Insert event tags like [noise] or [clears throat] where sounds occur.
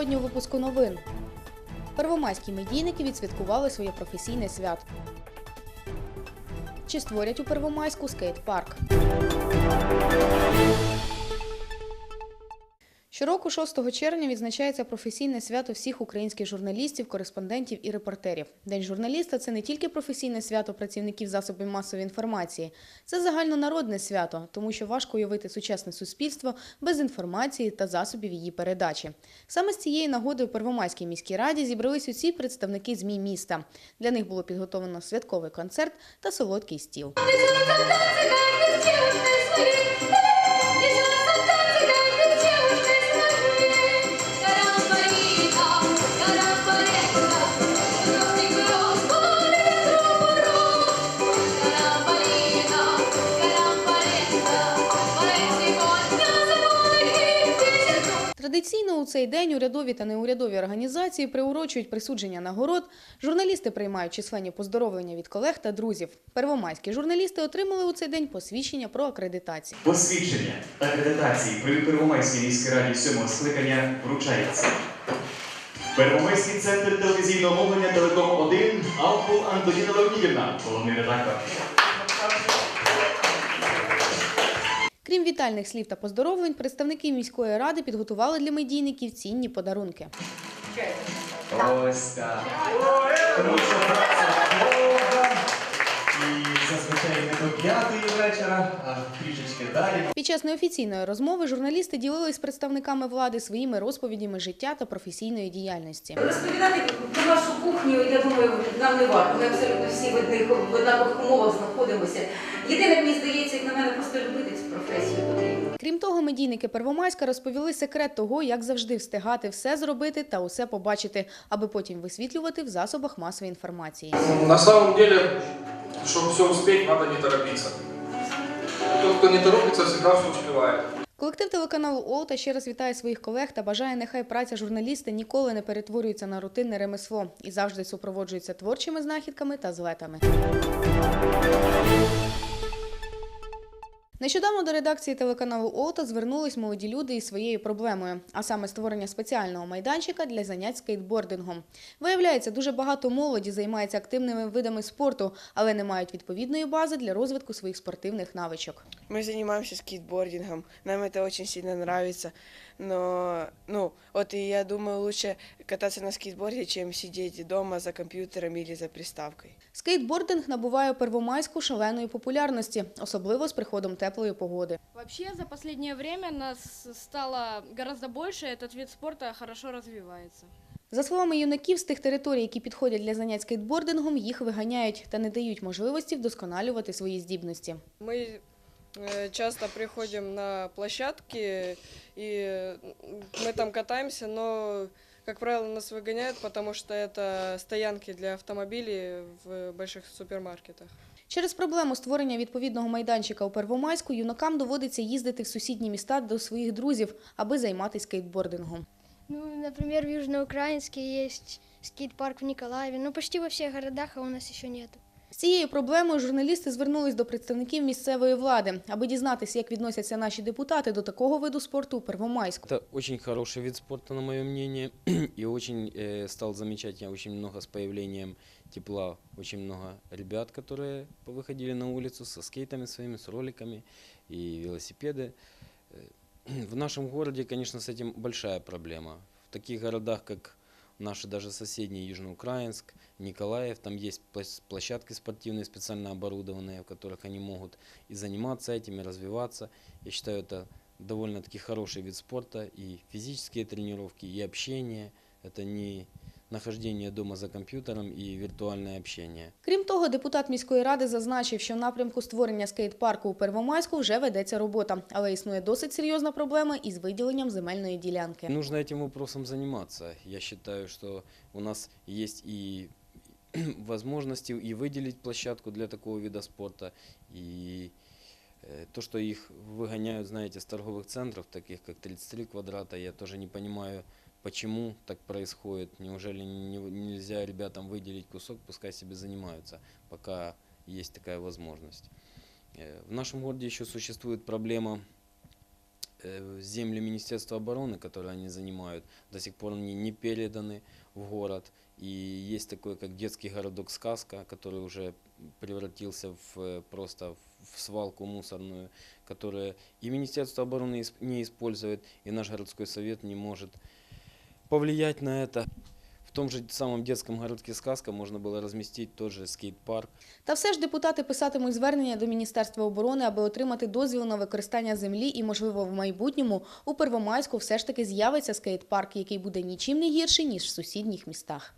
Сьогодні у випуску новин. Первомайські медійники відсвяткували своє професійне свято. Чи створять у Первомайську скейт-парк? Щороку 6 червня відзначається професійне свято всіх українських журналістів, кореспондентів і репортерів. День журналіста це не тільки професійне свято працівників засобів масової інформації, це загальнонародне свято, тому що важко уявити сучасне суспільство без інформації та засобів її передачі. Саме з цієї нагоди у Первомайській міській раді зібрались усі представники ЗМІ міста. Для них було підготовлено святковий концерт та солодкий стіл. Цей день урядові та неурядові організації приурочують присудження нагород. Журналісти приймають численні поздоровлення від колег та друзів. Первомайські журналісти отримали у цей день посвідчення про акредитацію. Посвідчення та акредитації при Первомайській міській раді сьомого скликання вручається. Первомайський центр телевізійного мовлення Телеком 1 Алпул Антоніна Леонідівна, головний редактор. Крім вітальних слів та поздоровлень, представники міської ради підготували для медійників цінні подарунки. Ось так. Тому що праця довга і зазвичай не до п'ятої вечора, а трішечки далі. Під час неофіційної розмови журналісти ділились з представниками влади своїми розповідями життя та професійної діяльності. Розповідати про нашу кухню, я думаю, нам не варто. Ми абсолютно всі в одних в однакових умовах знаходимося. Єдине, мені здається, як на мене, просто любити цю професію потрібно. Крім того, медійники Первомайська розповіли секрет того, як завжди встигати все зробити та усе побачити, аби потім висвітлювати в засобах масової інформації. На самом деле, чтобы все успеть, надо не торопиться. Тот, кто не торопится, всегда все успевает. Колектив телеканалу Олта ще раз вітає своїх колег та бажає, нехай праця журналіста ніколи не перетворюється на рутинне ремесло і завжди супроводжується творчими знахідками та злетами. Нещодавно до редакції телеканалу Олта звернулись молоді люди із своєю проблемою, а саме створення спеціального майданчика для занять скейтбордингом. Виявляється, дуже багато молоді займається активними видами спорту, але не мають відповідної бази для розвитку своїх спортивних навичок. Ми займаємося скейтбордингом, нам це дуже сильно нравится, но, ну, вот и я думаю, лучше кататься на скейтборде, чем сидеть дома за компьютером или за приставкой. Скейтбординг набуває у Первомайську шаленої популярності, особливо з приходом теплої погоди. Вообще, за последнее время нас стало гораздо больше, этот вид спорта хорошо развивается. За словами юнаків, з тих територій, які підходять для занять скейтбордингом, їх виганяють та не дають можливості вдосконалювати свої здібності. Мы э, часто приходим на площадки, и м, мы там катаемся, но, как правило, нас выгоняют, потому что это стоянки для автомобилей в больших супермаркетах. Через проблему створення відповідного майданчика у Первомайську юнакам доводиться їздити в сусідні міста до своїх друзів, аби займатися скейтбордингом. Ну, например, в Южноукраинске есть скейт-парк в Николаеве. Ну, почти во всех городах, а у нас еще нет. З цією проблемою журналісти звернулись до представників місцевої влади, аби дізнатися, як відносяться наші депутати до такого виду спорту у Первомайську. Это очень хороший вид спорта, на мое мнение, [clears throat] и очень э, стал замечать я очень много с появлением тепла, очень много ребят, которые выходили на улицу со скейтами своими, с роликами и велосипеды. Э, [clears throat] В нашем городе, конечно, с этим большая проблема. В таких городах, как наши даже соседние Южноукраинск, Николаев, там есть площ- площадки спортивные, специально оборудованные, в которых они могут и заниматься этим, и развиваться. Я считаю, это довольно-таки хороший вид спорта, и физические тренировки, и общение. Это не нахождение дома за компьютером и виртуальное общение. Крім того, депутат міської ради зазначив, що в напрямку створення скейт-парку у Первомайську вже ведеться робота, але існує досить серйозна проблема із виділенням земельної ділянки. Нужно этим вопросом заниматься. Я считаю, что у нас есть и возможности и выделить площадку для такого вида спорта, и э, то, что их выгоняют, знаете, с торговых центров, таких как 33 квадрата, я тоже не понимаю, почему так происходит. Неужели не- нельзя ребятам выделить кусок, пускай себе занимаются, пока есть такая возможность. Э, В нашем городе еще существует проблема э, земли Министерства обороны, которые они занимают, до сих пор они не переданы в город. И есть такой, как детский городок «Сказка», который уже превратился в э, просто в свалку мусорную, которую и Министерство обороны не использует, и наш городской совет не может повлиять на это. В тому ж самому дитячому городке «Сказка» можна було розмістити же скейт-парк, Та все ж депутати писатимуть звернення до Міністерства оборони, аби отримати дозвіл на використання землі і, можливо, в майбутньому у Первомайську все ж таки з'явиться скейт-парк, який буде нічим не гірший, ніж в сусідніх містах.